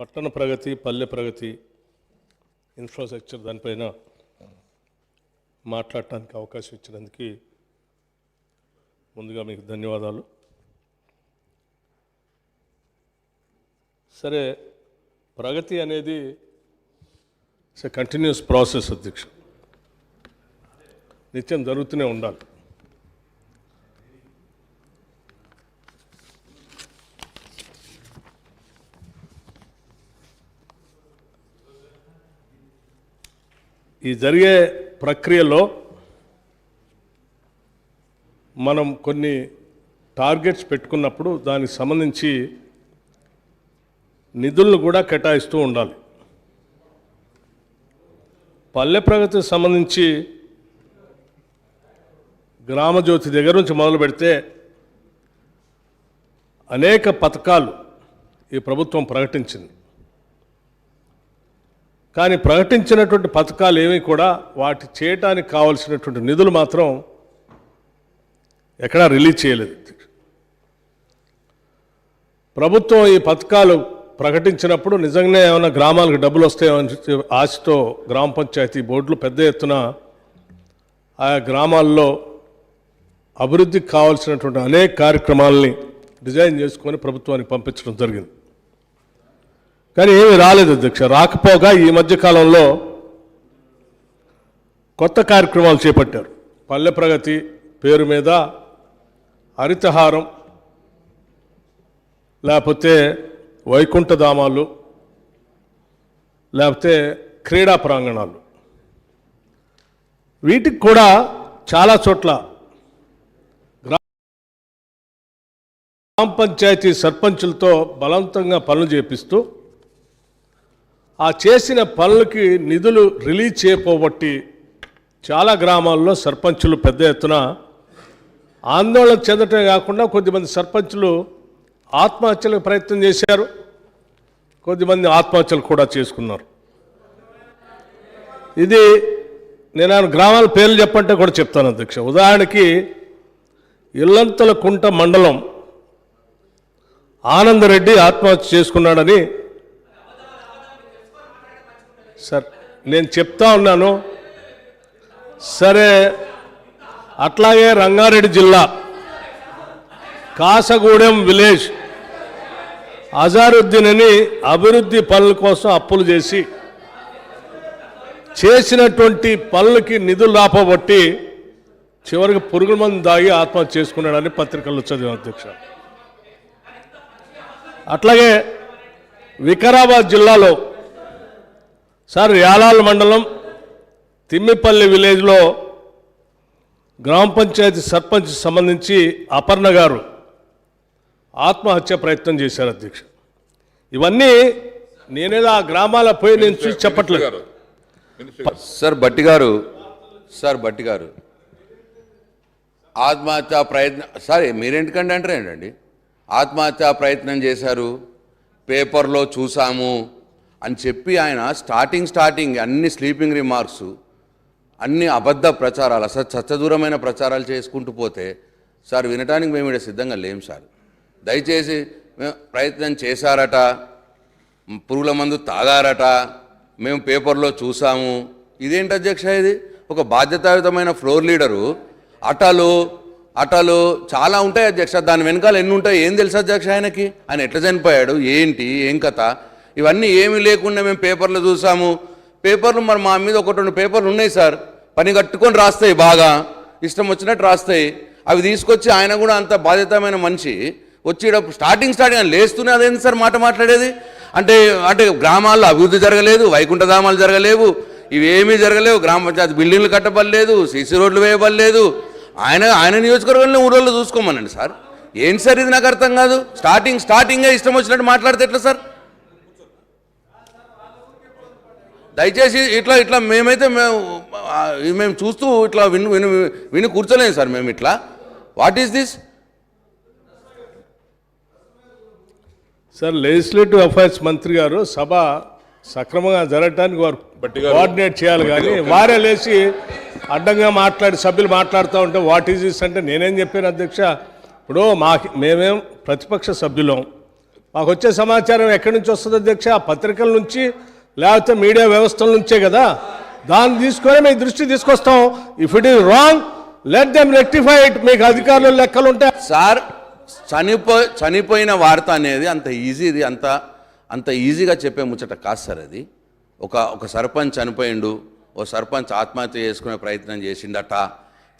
పట్టణ ప్రగతి పల్లె ప్రగతి ఇన్ఫ్రాస్ట్రక్చర్ దానిపైన మాట్లాడటానికి అవకాశం ఇచ్చినందుకు ముందుగా మీకు ధన్యవాదాలు. సరే ప్రగతి అనేది ఇట్స్ కంటిన్యూస్ ప్రాసెస్ అధ్యక్ష. నిత్యం జరుగుతూనే ఉండాలి. ఈ జరిగే ప్రక్రియలో మనం కొన్ని టార్గెట్స్ పెట్టుకున్నప్పుడు దానికి సంబంధించి నిధులను కూడా కేటాయిస్తూ ఉండాలి. పల్లె ప్రగతికి సంబంధించి గ్రామజ్యోతి దగ్గర నుంచి మొదలు పెడితే అనేక పథకాలు ఈ ప్రభుత్వం ప్రకటించింది. కానీ ప్రకటించినటువంటి పథకాలు ఏమీ కూడా వాటి చేయటానికి కావలసినటువంటి నిధులు మాత్రం ఎక్కడా రిలీజ్ చేయలేదు. ప్రభుత్వం ఈ పథకాలు ప్రకటించినప్పుడు నిజంగానే ఏమైనా గ్రామాలకు డబ్బులు వస్తాయని ఆశతో గ్రామ పంచాయతీ బోర్డులు పెద్ద ఎత్తున ఆయా గ్రామాల్లో అభివృద్ధికి కావాల్సినటువంటి అనేక కార్యక్రమాలని డిజైన్ చేసుకొని ప్రభుత్వానికి పంపించడం జరిగింది. కానీ ఏమీ రాలేదు అధ్యక్ష. రాకపోగా ఈ మధ్య కాలంలో కొత్త కార్యక్రమాలు చేపట్టారు. పల్లె ప్రగతి పేరు మీద హరితహారం లేకపోతే వైకుంఠధామాలు లేకపోతే క్రీడా ప్రాంగణాలు. వీటికి కూడా చాలా చోట్ల గ్రామ పంచాయతీ సర్పంచులతో బలవంతంగా పనులు చేపిస్తూ ఆ చేసిన పనులకి నిధులు రిలీజ్ చేయపోబట్టి చాలా గ్రామాల్లో సర్పంచులు పెద్ద ఎత్తున ఆందోళన చెందటమే కాకుండా కొద్దిమంది సర్పంచులు ఆత్మహత్యలకు ప్రయత్నం చేశారు. కొద్దిమంది ఆత్మహత్యలు కూడా చేసుకున్నారు. ఇది నేను గ్రామాల పేర్లు చెప్పంటే కూడా చెప్తాను అధ్యక్ష. ఉదాహరణకి ఇల్లంతల కుంట మండలం ఆనందరెడ్డి ఆత్మహత్య చేసుకున్నాడని సార్ నేను చెప్తా ఉన్నాను. సరే అట్లాగే రంగారెడ్డి జిల్లా కాసగూడెం విలేజ్ అజారుద్దీన్ అని అభివృద్ధి పనుల కోసం అప్పులు చేసి చేసినటువంటి పనులకి నిధులు రాపబట్టి చివరికి పురుగుల మందు దాగి ఆత్మహత్య చేసుకున్నాడని పత్రికల్లో చదివాం అధ్యక్ష. అట్లాగే వికారాబాద్ జిల్లాలో సార్ యాలాల్ మండలం తిమ్మిపల్లి విలేజ్లో గ్రామ పంచాయతీ సర్పంచ్ సంబంధించి అపర్ణ గారు ఆత్మహత్య ప్రయత్నం చేశారు అధ్యక్ష. ఇవన్నీ నేనేదో ఆ గ్రామాల పోయి నేను చూసి చెప్పట్లేదు. సార్ బట్టి గారు సార్ బట్టి గారు. ఆత్మహత్య ప్రయత్నం సార్ మీరేంటికండి అంటారు ఏంటండి? ఆత్మహత్య ప్రయత్నం చేశారు పేపర్లో చూసాము అని చెప్పి ఆయన స్టార్టింగ్ స్టార్టింగ్ అన్ని స్లీపింగ్ రిమార్క్స్ అన్ని అబద్ధ ప్రచారాలు అసలు చచ్చదూరమైన ప్రచారాలు చేసుకుంటూ పోతే సార్ వినటానికి మేము ఇక్కడ సిద్ధంగా లేం సార్. దయచేసి ప్రయత్నం చేశారట పురుగుల మందు తాగారట మేము పేపర్లో చూసాము. ఇదేంటి అధ్యక్ష ఇది? ఒక బాధ్యతాయుతమైన ఫ్లోర్ లీడరు అటలు అటలు చాలా ఉంటాయి అధ్యక్ష. దాని వెనకాల ఎన్ని ఉంటాయి? ఏం తెలుసు అధ్యక్ష ఆయనకి? ఆయన ఎట్లా చనిపోయాడు? ఏంటి? ఏం కథ? ఇవన్నీ ఏమీ లేకుండా మేము పేపర్లో చూసాము. పేపర్లు మరి మా మీద ఒకటి రెండు పేపర్లు ఉన్నాయి సార్. పని కట్టుకొని రాస్తాయి బాగా. ఇష్టం వచ్చినట్టు రాస్తాయి. అవి తీసుకొచ్చి ఆయన కూడా అంత బాధ్యతమైన మనిషి. వచ్చేటప్పుడు స్టార్టింగ్ స్టార్టింగ్ లేస్తూనే అదేంటి సార్ మాట మాట్లాడేది? అంటే అంటే గ్రామాల్లో అభివృద్ధి జరగలేదు వైకుంఠధామాలు జరగలేవు ఇవేమీ జరగలేవు గ్రామ పంచాయతీ బిల్డింగ్లు కట్టబడలేదు సీసీ రోడ్లు వేయబడలేదు. ఆయన ఆయన నియోజకవర్గంలో ఊళ్ళో చూసుకోమనండి సార్. ఏంటి సార్ ఇది నాకు అర్థం కాదు? స్టార్టింగ్ స్టార్టింగే ఇష్టం వచ్చినట్టు మాట్లాడితే ఎట్లా సార్? దయచేసి ఇట్లా ఇట్లా మేమైతే మేము మేము చూస్తూ ఇట్లా విని విని విని కూర్చోలేము సార్ మేము ఇట్లా. What is this sir legislative affairs మంత్రి గారు సభ సక్రమంగా జరగటానికి వారు కోఆర్డినేట్ చేయాలి కానీ వారే లేచి అడ్డంగా మాట్లాడి సభ్యులు మాట్లాడుతూ ఉంటే వాట్ ఈజ్ దిస్ అంటే నేనేం చెప్పాను అధ్యక్ష? ఇప్పుడు మా మేమేం ప్రతిపక్ష సభ్యులం. మాకు వచ్చే సమాచారం ఎక్కడి నుంచి వస్తుంది అధ్యక్ష? ఆ పత్రికల నుంచి లేకపోతే మీడియా వ్యవస్థల నుంచే కదా? దాన్ని తీసుకొని మీ దృష్టి తీసుకొస్తాం. If it is wrong let them rectify it మీకు అధికారులు లెక్కలు ఉంటాయి సార్ చనిపో చనిపోయిన వార్త అనేది అంత ఈజీది అంత అంత ఈజీగా చెప్పే ముచ్చట కాదు సార్ అది. ఒక ఒక సర్పంచ్ చనిపోయిండు ఓ సర్పంచ్ ఆత్మహత్య చేసుకునే ప్రయత్నం చేసిండట.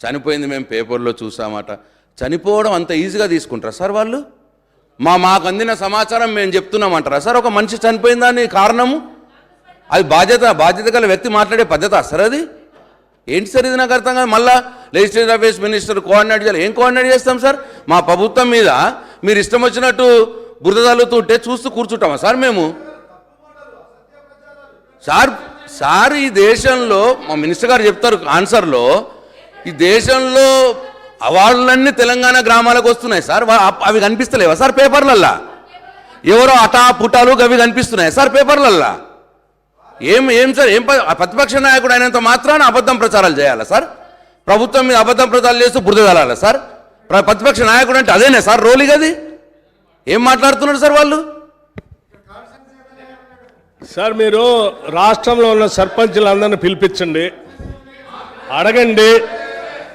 చనిపోయింది మేము పేపర్లో చూసామట. చనిపోవడం అంత ఈజీగా తీసుకుంటారా సార్ వాళ్ళు? మా మాకు అందిన సమాచారం మేము చెప్తున్నామంటారా సార్? ఒక మనిషి చనిపోయిందాని కారణము? అది బాధ్యత బాధ్యత గల వ్యక్తి మాట్లాడే పద్ధత సార్ అది? ఏంటి సార్ ఇది నాకు అర్థం కాదు? మళ్ళా లెజిస్లేటివ్ అఫేర్స్ మినిస్టర్ కోఆర్డినేట్ చేయాలి. ఏం కోఆర్డినేట్ చేస్తాం సార్? మా ప్రభుత్వం మీద మీరు ఇష్టం వచ్చినట్టు బురద తల్లుతుంటే చూస్తూ కూర్చుంటామా సార్ మేము? సార్ సార్ ఈ దేశంలో మా మినిస్టర్ గారు చెప్తారు ఆన్సర్లో ఈ దేశంలో అవార్డులన్నీ తెలంగాణ గ్రామాలకు వస్తున్నాయి సార్. అవి కనిపిస్తలేవా సార్ పేపర్లల్లా? ఎవరో అటా పుటాలు అవి కనిపిస్తున్నాయి సార్ పేపర్లల్లా? ఏం ఏం సార్ ఏం ప్రతిపక్ష నాయకుడు అయినంత మాత్రాన అబద్ధం ప్రచారాలు చేయాలా సార్? ప్రభుత్వం మీద అబద్ధం ప్రచారాలు చేస్తూ బురద సార్? ప్ర- ప్రతిపక్ష నాయకుడు అంటే అదేనే సార్ రోలి గది ఏం మాట్లాడుతున్నారు సార్ వాళ్ళు? సార్ మీరు రాష్ట్రంలో ఉన్న సర్పంచులందరినీ పిలిపించండి. అడగండి.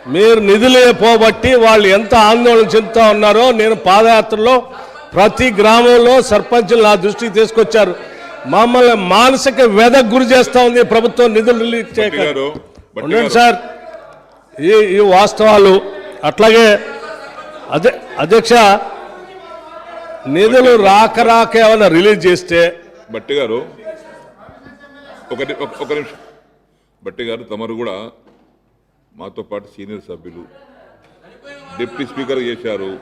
మీరు నిధులు పోబట్టి వాళ్ళు ఎంత ఆందోళన చెందుతా ఉన్నారో నేను పాదయాత్రలో ప్రతి గ్రామంలో సర్పంచులు నా దృష్టికి తీసుకొచ్చారు. మమ్మల్ని మానసిక వ్యధకు గురి చేస్తా ఉంది ప్రభుత్వం నిధులు రిలీజ్ చేయక. సార్. ఈ ఈ వాస్తవాలు అట్లాగే అదే అధ్యక్ష నిధులు రాక రాక ఏమైనా రిలీజ్ చేస్తే బట్టి గారు ఒక ని- ఒక- ఒక నిమిషం. బట్టి గారు తమరు కూడా మాతో పాటు సీనియర్ సభ్యులు డిప్యూటీ స్పీకర్ చేశారు.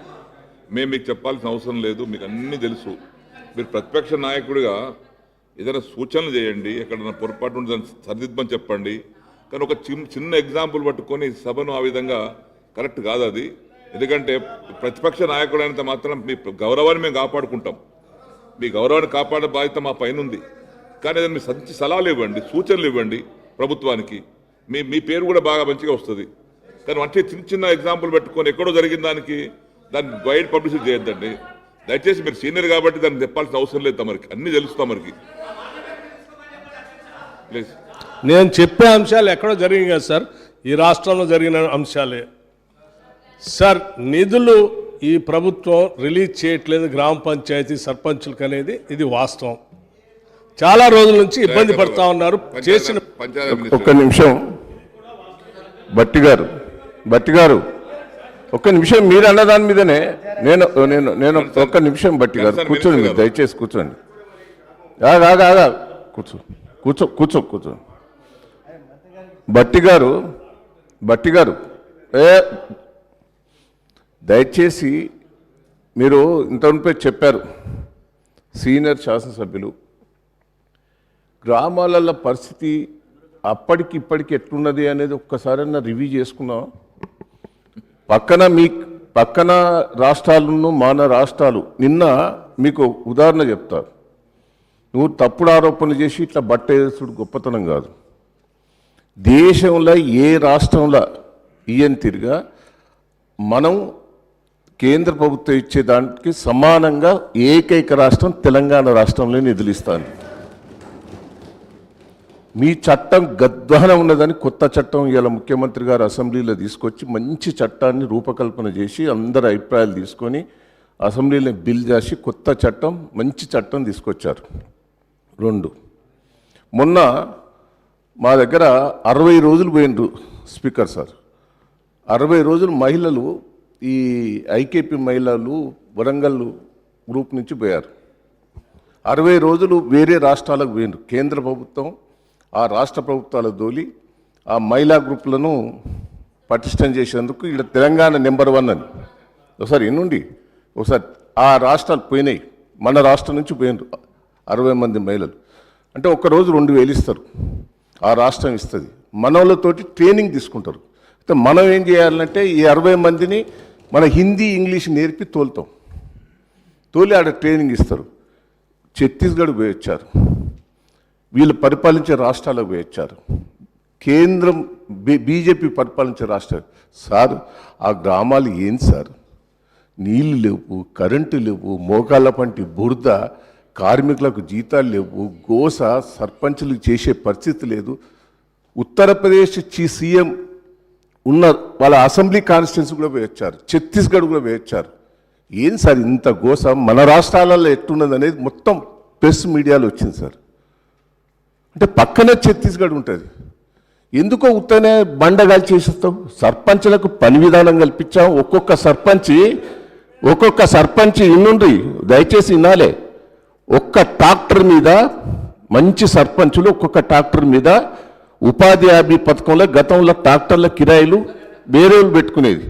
మేము మీకు చెప్పాల్సిన అవసరం లేదు మీకు అన్నీ తెలుసు. మీరు ప్రతిపక్ష నాయకుడిగా ఏదైనా సూచనలు చేయండి ఎక్కడైనా పొరపాటు ఉంటే దాన్ని సరిదిద్దమని చెప్పండి. కానీ ఒక చిన్న చిన్న ఎగ్జాంపుల్ పట్టుకొని సభను ఆ విధంగా కరెక్ట్ కాదు అది. ఎందుకంటే ప్రతిపక్ష నాయకుడైనంత మాత్రం మీ గౌరవాన్ని మేము కాపాడుకుంటాం. మీ గౌరవాన్ని కాపాడే బాధ్యత మా పైన ఉంది. కానీ మీరు మీ సంచి సలహాలు ఇవ్వండి సూచనలు ఇవ్వండి ప్రభుత్వానికి. మీ మీ పేరు కూడా బాగా మంచిగా వస్తుంది. కానీ అంటే చిన్న చిన్న ఎగ్జాంపుల్ పెట్టుకొని ఎక్కడో జరిగిన దానికి దాన్ని బయట పబ్లిసిటీ చేయొద్దండి. దయచేసి మీరు సీనియర్ కాబట్టి దాన్ని చెప్పాల్సిన అవసరం లేదు తమరికి. అన్నీ తెలుసు తమరికి. ప్లీజ్. నేను చెప్పే అంశాలు ఎక్కడో జరిగింది కదా సార్. ఈ రాష్ట్రంలో జరిగిన అంశాలే. సార్ నిధులు ఈ ప్రభుత్వం రిలీజ్ చేయట్లేదు గ్రామ పంచాయతీ సర్పంచులకు అనేది ఇది వాస్తవం. చాలా రోజుల నుంచి ఇబ్బంది పడతా ఉన్నారు. చేసిన ఒక్క నిమిషం. బట్టి గారు బట్టి గారు ఒక్క నిమిషం మీరు అన్న దాని మీదనే. నేను నేను నేను ఒక్క నిమిషం బట్టి గారు కూర్చోండి మీరు దయచేసి కూర్చోండి. ఆగా ఆగా ఆగా. కూర్చో. కూర్చో కూర్చో కూర్చో. బట్టి గారు బట్టి గారు ఏ దయచేసి మీరు ఇంతకుముందు చెప్పారు. సీనియర్ శాసనసభ్యులు. గ్రామాలలో పరిస్థితి అప్పటికి ఇప్పటికి ఎట్లున్నది అనేది ఒక్కసారన్నా రివ్యూ చేసుకున్నాం పక్కన మీ పక్కన రాష్ట్రాలను మన రాష్ట్రాలు. నిన్న మీకు ఉదాహరణ చెప్తారు నువ్వు తప్పుడు ఆరోపణలు చేసి ఇట్లా బట్ట వేసుడు గొప్పతనం కాదు. దేశంలో ఏ రాష్ట్రంలో ఇయన్ తిరిగా మనం కేంద్ర ప్రభుత్వం ఇచ్చే దానికి సమానంగా ఏకైక రాష్ట్రం తెలంగాణ రాష్ట్రంలో నిధులిస్తాను మీ చట్టం గద్వాన ఉన్నదని కొత్త చట్టం ఇలా ముఖ్యమంత్రి గారు అసెంబ్లీలో తీసుకొచ్చి మంచి చట్టాన్ని రూపకల్పన చేసి అందరి అభిప్రాయాలు తీసుకొని అసెంబ్లీలో బిల్ చేసి కొత్త చట్టం మంచి చట్టం తీసుకొచ్చారు. రెండు. మొన్న మా దగ్గర అరవై రోజులు పోయిండ్రు స్పీకర్ సార్. అరవై రోజులు మహిళలు ఈ ఐకేపీ మహిళలు వరంగల్ గ్రూప్ నుంచి పోయారు. అరవై రోజులు వేరే రాష్ట్రాలకు పోయిండ్రు. కేంద్ర ప్రభుత్వం ఆ రాష్ట్ర ప్రభుత్వాల దోలి ఆ మహిళా గ్రూపులను పటిష్టం చేసేందుకు ఇక్కడ తెలంగాణ నెంబర్ వన్ అని. ఒకసారి ఎన్నుండి? ఒకసారి ఆ రాష్ట్రాలు పోయినాయి. మన రాష్ట్రం నుంచి పోయినారు అరవై మంది మహిళలు. అంటే ఒక్కరోజు రెండు వేలు ఇస్తారు. ఆ రాష్ట్రం ఇస్తుంది. మనోళ్ళతోటి ట్రైనింగ్ తీసుకుంటారు. అయితే మనం ఏం చేయాలంటే ఈ అరవై మందిని మన హిందీ ఇంగ్లీష్ నేర్పి తోలుతాం. తోలి ఆడ ట్రైనింగ్ ఇస్తారు. ఛత్తీస్గఢ్ పోయి వచ్చారు వీళ్ళు పరిపాలించే రాష్ట్రాలకు పోయి వచ్చారు కేంద్రం బీ- బీజేపీ పరిపాలించే రాష్ట్రాలు సార్ ఆ గ్రామాలు ఏంటి సార్? నీళ్ళు లేవు కరెంటు లేవు మోకాళ్ళ పంటి బురద కార్మికులకు జీతాలు లేవు గోస సర్పంచులు చేసే పరిస్థితి లేదు. ఉత్తరప్రదేశ్ చీ సీఎం ఉన్న వాళ్ళ అసెంబ్లీ కాన్స్టిట్యున్సీ కూడా వేయొచ్చారు ఛత్తీస్గఢ్ కూడా వేయొచ్చారు ఏం సార్ ఇంత గోస? మన రాష్ట్రాలలో ఎట్టున్నది అనేది మొత్తం ప్రెస్ మీడియాలో వచ్చింది సార్. అంటే పక్కనే ఛత్తీస్గఢ్ ఉంటుంది. ఎందుకో ఉత్తనే బండగాలు చేసేస్తాం. సర్పంచ్లకు పని విధానం కల్పించాం. ఒక్కొక్క సర్పంచి ఒక్కొక్క సర్పంచి ఇన్నుండ్రి. దయచేసి వినాలే. ఒక్క ట్రాక్టర్ మీద మంచి సర్పంచులు ఒక్కొక్క ట్రాక్టర్ మీద ఉపాధి హామీ పథకంలో గతంలో ట్రాక్టర్ల కిరాయిలు వేరే వాళ్ళు పెట్టుకునేది.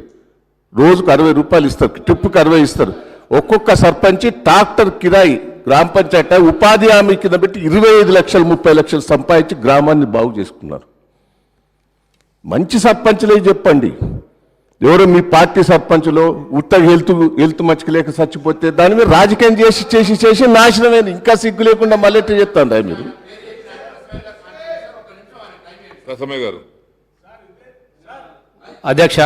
రోజుకు అరవై రూపాయలు ఇస్తారు ట్రిప్కి అరవై ఇస్తారు. ఒక్కొక్క సర్పంచ్ ట్రాక్టర్ కిరాయి గ్రామ పంచాయతీ ఉపాధి హామీ కింద పెట్టి ఇరవై ఐదు లక్షలు ముప్పై లక్షలు సంపాదించి గ్రామాన్ని బాగు చేసుకున్నారు. మంచి సర్పంచులే చెప్పండి. ఎవరో మీ పార్టీ సర్పంచులో ఉత్తగా హెల్త్ హెల్త్ మచ్చకలేక చచ్చిపోతే దాని మీద రాజకీయం చేసి చేసి చేసి నాశనమైన ఇంకా సిగ్గు లేకుండా మళ్ళీ చెప్తాను మీరు? గారు. అధ్యక్ష.